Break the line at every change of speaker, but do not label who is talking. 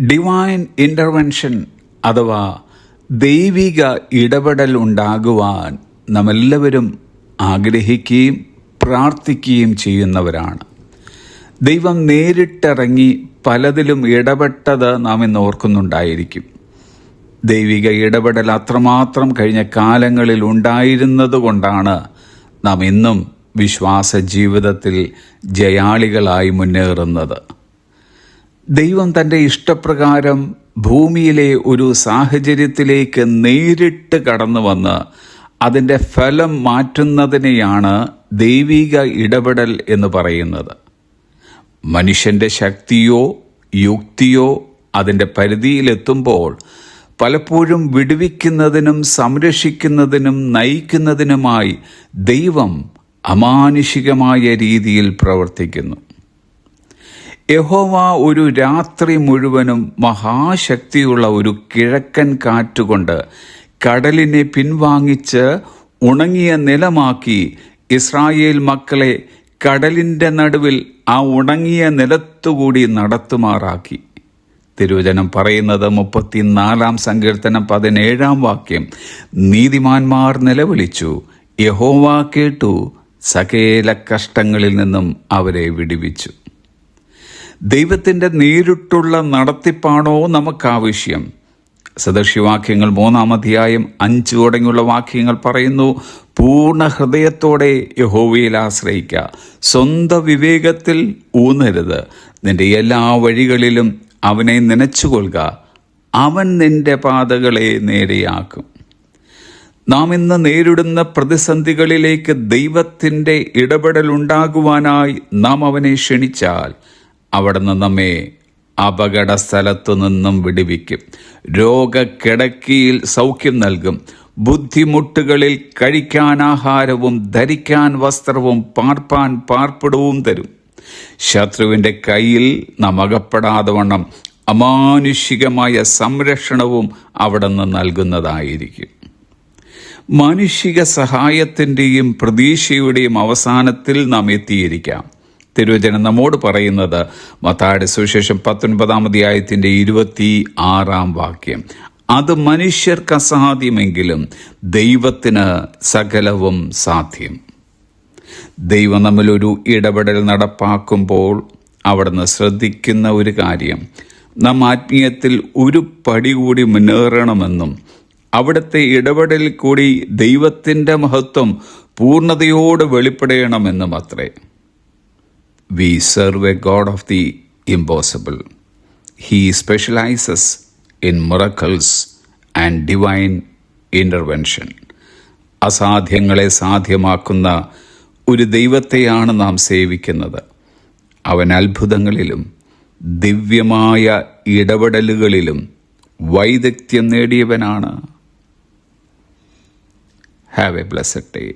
Divine intervention അഥവാ ദൈവിക ഇടപെടൽ ഉണ്ടാകുവാൻ നാമെല്ലാവരും ആഗ്രഹിക്കുകയും പ്രാർത്ഥിക്കുകയും ചെയ്യുന്നവരാണ്. ദൈവം നേരിട്ടിറങ്ങി പലതിലും ഇടപെട്ടത് നാം ഇന്ന് ഓർക്കുന്നുണ്ടായിരിക്കും. ദൈവിക ഇടപെടൽ അത്രമാത്രം കഴിഞ്ഞ കാലങ്ങളിൽ ഉണ്ടായിരുന്നത് കൊണ്ടാണ് നാം ഇന്നും വിശ്വാസ ജീവിതത്തിൽ ജയാളികളായി മുന്നേറുന്നത്. ദൈവം തന്റെ ഇഷ്ടപ്രകാരം ഭൂമിയിലെ ഒരു സാഹചര്യത്തിലേക്ക് നേരിട്ട് കടന്നു വന്ന് അതിന്റെ ഫലം മാറ്റുന്നതിനെയാണ് ദൈവിക ഇടപെടൽ എന്ന് പറയുന്നത്. മനുഷ്യന്റെ ശക്തിയോ യുക്തിയോ അതിന്റെ പരിധിയിലെത്തുമ്പോൾ പലപ്പോഴും വിടുവിക്കുന്നതിനും സംരക്ഷിക്കുന്നതിനും നയിക്കുന്നതിനുമായി ദൈവം അമാനുഷികമായ രീതിയിൽ പ്രവർത്തിക്കുന്നു. യഹോവ ഒരു രാത്രി മുഴുവനും മഹാശക്തിയുള്ള ഒരു കിഴക്കൻ കാറ്റുകൊണ്ട് കടലിനെ പിൻവാങ്ങിച്ച് ഉണങ്ങിയ നിലമാക്കി ഇസ്രായേൽ മക്കളെ കടലിന്റെ നടുവിൽ ആ ഉണങ്ങിയ നിലത്തുകൂടി നടത്തുമാറാക്കി. തിരുവചനം പറയുന്നത് മുപ്പത്തിനാലാം സങ്കീർത്തനം പതിനേഴാം വാക്യം. നീതിമാന്മാർ നിലവിളിച്ചു. യഹോവ കേട്ടു. സകേല കഷ്ടങ്ങളിൽ നിന്നും അവരെ വിടുവിച്ചു. ദൈവത്തിന്റെ നേരിട്ടുള്ള നടത്തിപ്പാണോ നമുക്കാവശ്യം സദർശിവാക്യങ്ങൾ മൂന്നാം അധ്യായം അഞ്ച് തുടങ്ങിയുള്ള വാക്യങ്ങൾ പറയുന്നു പൂർണ ഹൃദയത്തോടെ യഹോവയിൽ ആശ്രയിക്കുക സ്വന്തം വിവേകത്തിൽ ഊന്നരുത്. നിന്റെ എല്ലാ വഴികളിലും അവനെ നനച്ചുകൊള്ളുക. അവൻ നിന്റെ പാതകളെ നേരെയാക്കും. നാം ഇന്ന് നേരിടുന്ന പ്രതിസന്ധികളിലേക്ക് ദൈവത്തിന്റെ ഇടപെടലുണ്ടാകുവാനായി നാം അവനെ ക്ഷണിച്ചാൽ അവിടുന്ന് നമ്മെ അപകട സ്ഥലത്തു നിന്നും വിടുവിക്കും. രോഗക്കിടക്കിയിൽ സൗഖ്യം നൽകും. ബുദ്ധിമുട്ടുകളിൽ കഴിക്കാൻ ആഹാരവും ധരിക്കാൻ വസ്ത്രവും പാർപ്പാൻ പാർപ്പിടവും തരും. ശത്രുവിന്റെ കയ്യിൽ നാം അകപ്പെടാതെ വണ്ണം അമാനുഷികമായ സംരക്ഷണവും അവിടെ നിന്ന് നൽകുന്നതായിരിക്കും. മാനുഷിക സഹായത്തിന്റെയും പ്രതീക്ഷയുടെയും അവസാനത്തിൽ നാം എത്തിയിരിക്കാം. തിരുവചനം നമ്മോട് പറയുന്നത് മത്തായുടെ സുവിശേഷം പത്തൊൻപതാം അധ്യായത്തിന്റെ ഇരുപത്തി ആറാം വാക്യം. അത് മനുഷ്യർക്ക് അസാധ്യമെങ്കിലും ദൈവത്തിന് സകലവും സാധ്യം. ദൈവം നമ്മളൊരു ഇടപെടൽ നടപ്പാക്കുമ്പോൾ അവിടുന്ന് ശ്രദ്ധിക്കുന്ന ഒരു കാര്യം നാം ആത്മീയത്തിൽ ഒരു പടി കൂടി മുന്നേറണമെന്നും അവിടുത്തെ ഇടപെടലിൽ കൂടി ദൈവത്തിന്റെ മഹത്വം പൂർണതയോട് വെളിപ്പെടണമെന്നും അത്രേ we serve a God of the impossible he specialises in miracles and divine intervention അസാധ്യങ്ങളെ സാധ്യമാക്കുന്ന ഒരു ദൈവത്തെയാണ് നാം സേവിക്കുന്നത്. അവൻ അത്ഭുതങ്ങളിലും ദിവ്യമായ ഇടപെടലുകളിലും വൈദഗ്ധ്യം നേടിയവനാണ്. Have a blessed day